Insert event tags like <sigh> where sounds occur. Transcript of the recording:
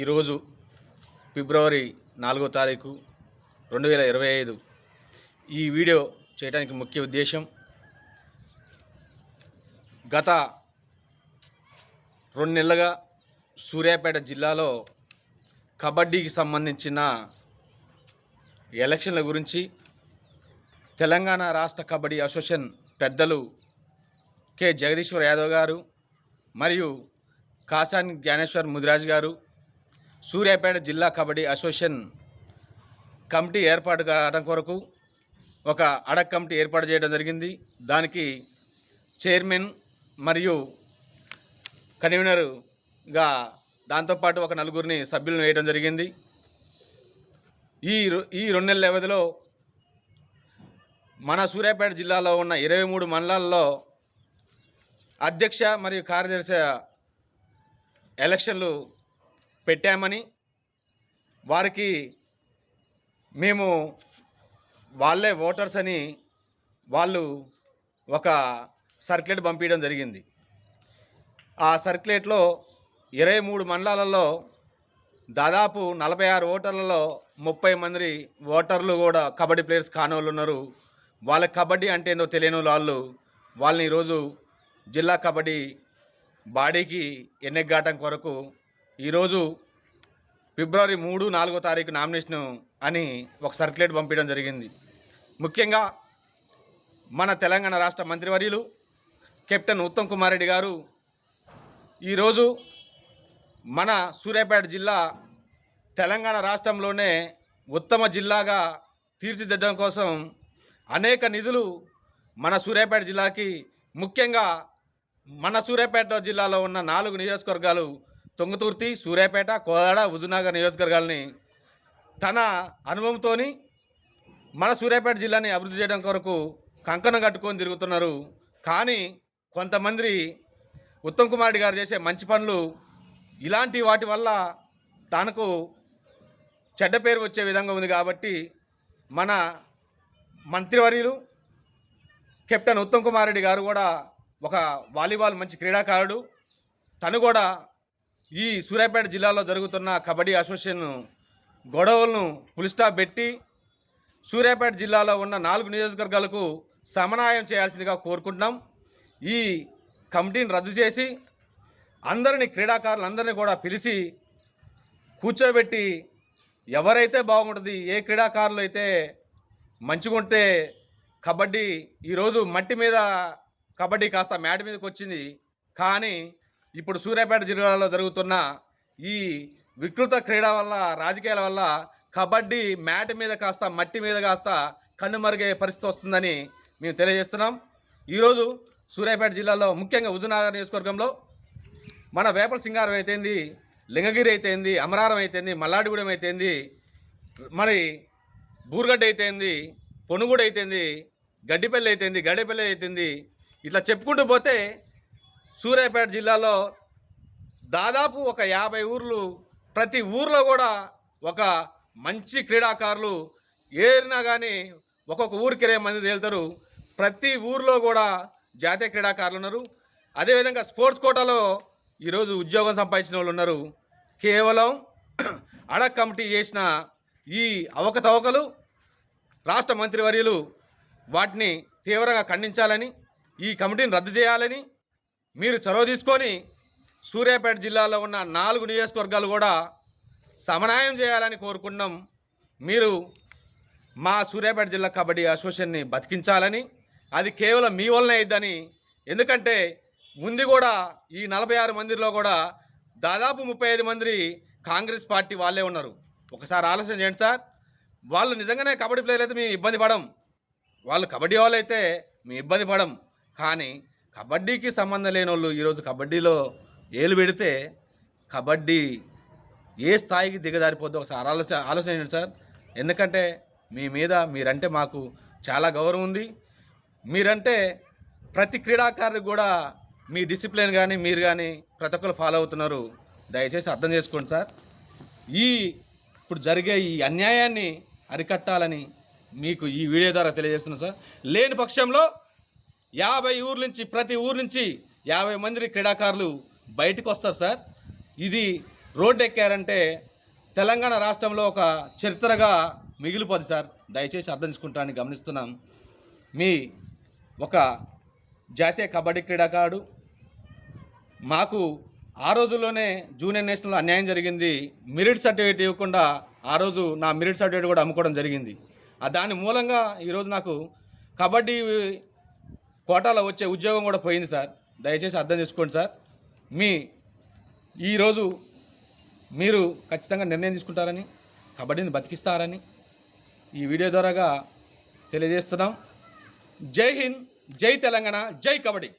ఈరోజు ఫిబ్రవరి నాలుగో తారీఖు రెండు వేల ఇరవై ఐదు. ఈ వీడియో చేయడానికి ముఖ్య ఉద్దేశం గత రెండు నెలలుగా సూర్యాపేట జిల్లాలో కబడ్డీకి సంబంధించిన ఎలక్షన్ల గురించి తెలంగాణ రాష్ట్ర కబడ్డీ అసోసియేషన్ పెద్దలు కె. జగదీశ్వర్ యాదవ్ గారు మరియు కాసాని జ్ఞానేశ్వర్ ముదిరాజ్ గారు సూర్యాపేట జిల్లా కబడ్డీ అసోసియేషన్ కమిటీ ఏర్పాటు కావడం కొరకు ఒక అడక్ కమిటీ ఏర్పాటు చేయడం జరిగింది. దానికి చైర్మన్ మరియు కన్వీనర్గా దాంతోపాటు ఒక నలుగురిని సభ్యులను వేయడం జరిగింది. ఈ ఈ రెండు నెలల వ్యవధిలో మన సూర్యాపేట జిల్లాలో ఉన్న ఇరవై మూడు మండలాల్లో అధ్యక్ష మరియు కార్యదర్శి ఎలక్షన్లు పెట్టామని వారికి మేము వాళ్ళే ఓటర్స్ అని వాళ్ళు ఒక సర్క్యులేట్ పంపించడం జరిగింది. ఆ సర్క్యులేట్లో ఇరవై మూడు మండలాలలో దాదాపు నలభై ఆరు ఓటర్లలో ముప్పై మంది ఓటర్లు కూడా కబడ్డీ ప్లేయర్స్ కానోళ్ళు ఉన్నారు. వాళ్ళకి కబడ్డీ అంటే ఏందో తెలియని వాళ్ళు వాళ్ళని ఈరోజు జిల్లా కబడ్డీ బాడీకి ఎన్నెగ్గాటం కొరకు ఈరోజు ఫిబ్రవరి మూడు నాలుగో తారీఖు నామినేషన్ అని ఒక సర్క్యులేట్ పంపించడం జరిగింది. ముఖ్యంగా మన తెలంగాణ రాష్ట్ర మంత్రివర్యులు కెప్టెన్ ఉత్తమ్ కుమార్ రెడ్డి గారు ఈరోజు మన సూర్యాపేట జిల్లా తెలంగాణ రాష్ట్రంలోనే ఉత్తమ జిల్లాగా తీర్చిదిద్దడం కోసం అనేక నిధులు మన సూర్యాపేట జిల్లాకి ముఖ్యంగా మన సూర్యాపేట జిల్లాలో ఉన్న నాలుగు నియోజకవర్గాలు తుంగతుర్తి సూర్యాపేట కోదాడ హుజూర్నగర్ నియోజకవర్గాల్ని తన అనుభవంతోని మన సూర్యాపేట జిల్లాని అభివృద్ధి చేయడం కొరకు కంకణం కట్టుకొని తిరుగుతున్నారు. కానీ కొంతమంది ఉత్తమ్ కుమార్ రెడ్డి గారు చేసే మంచి పనులు ఇలాంటి వాటి వల్ల తనకు చెడ్డ పేరు వచ్చే విధంగా ఉంది కాబట్టి మన మంత్రివర్యులు కెప్టెన్ ఉత్తమ్ కుమార్ రెడ్డి గారు కూడా ఒక వాలీబాల్ మంచి క్రీడాకారుడు. తను కూడా ఈ సూర్యాపేట జిల్లాలో జరుగుతున్న కబడ్డీ అసోసియేషన్ గొడవలను పులిస్టాప్ పెట్టి సూర్యాపేట జిల్లాలో ఉన్న నాలుగు నియోజకవర్గాలకు సమన్వయం చేయాల్సిందిగా కోరుకుంటున్నాం. ఈ కమిటీని రద్దు చేసి అందరినీ క్రీడాకారులందరినీ కూడా పిలిచి కూర్చోబెట్టి ఎవరైతే బాగుంటుంది ఏ క్రీడాకారులు అయితే మంచిగా ఉంటే కబడ్డీ ఈరోజు మట్టి మీద కబడ్డీ కాస్త మ్యాట్ మీదకి వచ్చింది. కానీ ఇప్పుడు సూర్యాపేట జిల్లాలో జరుగుతున్న ఈ వికృత క్రీడ వల్ల రాజకీయాల వల్ల కబడ్డీ మ్యాట్ మీద కాస్త మట్టి మీద కాస్త కన్నుమరుగే పరిస్థితి వస్తుందని మేము తెలియజేస్తున్నాం. ఈరోజు సూర్యాపేట జిల్లాలో ముఖ్యంగా హుజునగర్ నియోజకవర్గంలో మన వేపల సింగారం అయితేంది లింగగిరి అయితేంది అమరారం అయితేంది మల్లాడిగూడెం అయితేంది మరి బూర్గడ్డ అయితేంది పొనుగూడ అయితేంది గడ్డిపల్లి అయితేంది గడ్డిపల్లి అయితేంది ఇట్లా చెప్పుకుంటూ పోతే సూర్యాపేట జిల్లాలో దాదాపు ఒక యాభై ఊర్లు ప్రతి ఊర్లో కూడా ఒక మంచి క్రీడాకారులు ఏరినా కానీ ఒక్కొక్క ఊరికి ఇరవై మంది తేలుతారు. ప్రతి ఊర్లో కూడా జాతీయ క్రీడాకారులు ఉన్నారు. అదేవిధంగా స్పోర్ట్స్ కోటాలో ఈరోజు ఉద్యోగం సంపాదించిన వాళ్ళు ఉన్నారు. కేవలం <clears throat> అడక్ కమిటీ చేసిన ఈ అవకతవకలు రాష్ట్ర మంత్రివర్యులు వాటిని తీవ్రంగా ఖండించాలని ఈ కమిటీని రద్దు చేయాలని మీరు చొరవ తీసుకొని సూర్యాపేట జిల్లాలో ఉన్న నాలుగు నియోజకవర్గాలు కూడా సమన్వయం చేయాలని కోరుకున్నాం మీరు మా సూర్యాపేట జిల్లా కబడ్డీ అసోసియేషన్ని బతికించాలని అది కేవలం మీ వల్లనే అయిద్దని. ఎందుకంటే ముందు కూడా ఈ నలభై ఆరు మందిలో కూడా దాదాపు ముప్పై ఐదు మంది కాంగ్రెస్ పార్టీ వాళ్ళే ఉన్నారు. ఒకసారి ఆలోచన చేయండి సార్. వాళ్ళు నిజంగానే కబడ్డీ ప్లేయర్లు అయితే మేము ఇబ్బంది పడం. వాళ్ళు కబడ్డీ వాళ్ళు అయితే మేము ఇబ్బంది పడం. కానీ కబడ్డీకి సంబంధం లేని వాళ్ళు ఈరోజు కబడ్డీలో ఏలు పెడితే కబడ్డీ ఏ స్థాయికి దిగజారిపోద్దో ఒకసారి ఆలోచన ఆలోచన చేయండి సార్. ఎందుకంటే మీ మీద మీరంటే మాకు చాలా గౌరవం ఉంది. మీరంటే ప్రతి క్రీడాకారుడు కూడా మీ డిసిప్లిన్ కానీ మీరు కానీ ప్రతి ఒక్కరు ఫాలో అవుతున్నారు. దయచేసి అర్థం చేసుకోండి సార్. ఈ ఇప్పుడు జరిగే ఈ అన్యాయాన్ని అరికట్టాలని మీకు ఈ వీడియో ద్వారా తెలియజేస్తున్నాను సార్. లేని పక్షంలో యాభై ఊర్ల నుంచి ప్రతి ఊరు నుంచి యాభై మంది క్రీడాకారులు బయటకు వస్తారు సార్. ఇది రోడ్డు ఎక్కారంటే తెలంగాణ రాష్ట్రంలో ఒక చరిత్రగా మిగిలిపోదు సార్. దయచేసి అర్థం చేసుకుంటానని గమనిస్తున్నాం. మీ ఒక జాతీయ కబడ్డీ క్రీడాకారుడు మాకు ఆ రోజుల్లోనే జూనియర్ నేషనల్ అన్యాయం జరిగింది. మెరిట్ సర్టిఫికేట్ ఇవ్వకుండా ఆ రోజు నా మెరిట్ సర్టిఫికేట్ కూడా అమ్ముకోవడం జరిగింది. దాని మూలంగా ఈరోజు నాకు కబడ్డీ కోటాలో వచ్చే ఉద్యోగం కూడా పోయింది సార్. దయచేసి అర్థం చేసుకోండి సార్. మీ ఈరోజు మీరు ఖచ్చితంగా నిర్ణయం తీసుకుంటారని కబడ్డీని బతికిస్తారని ఈ వీడియో ద్వారాగా తెలియజేస్తున్నాం. జై హింద్ జై తెలంగాణ జై కబడ్డీ.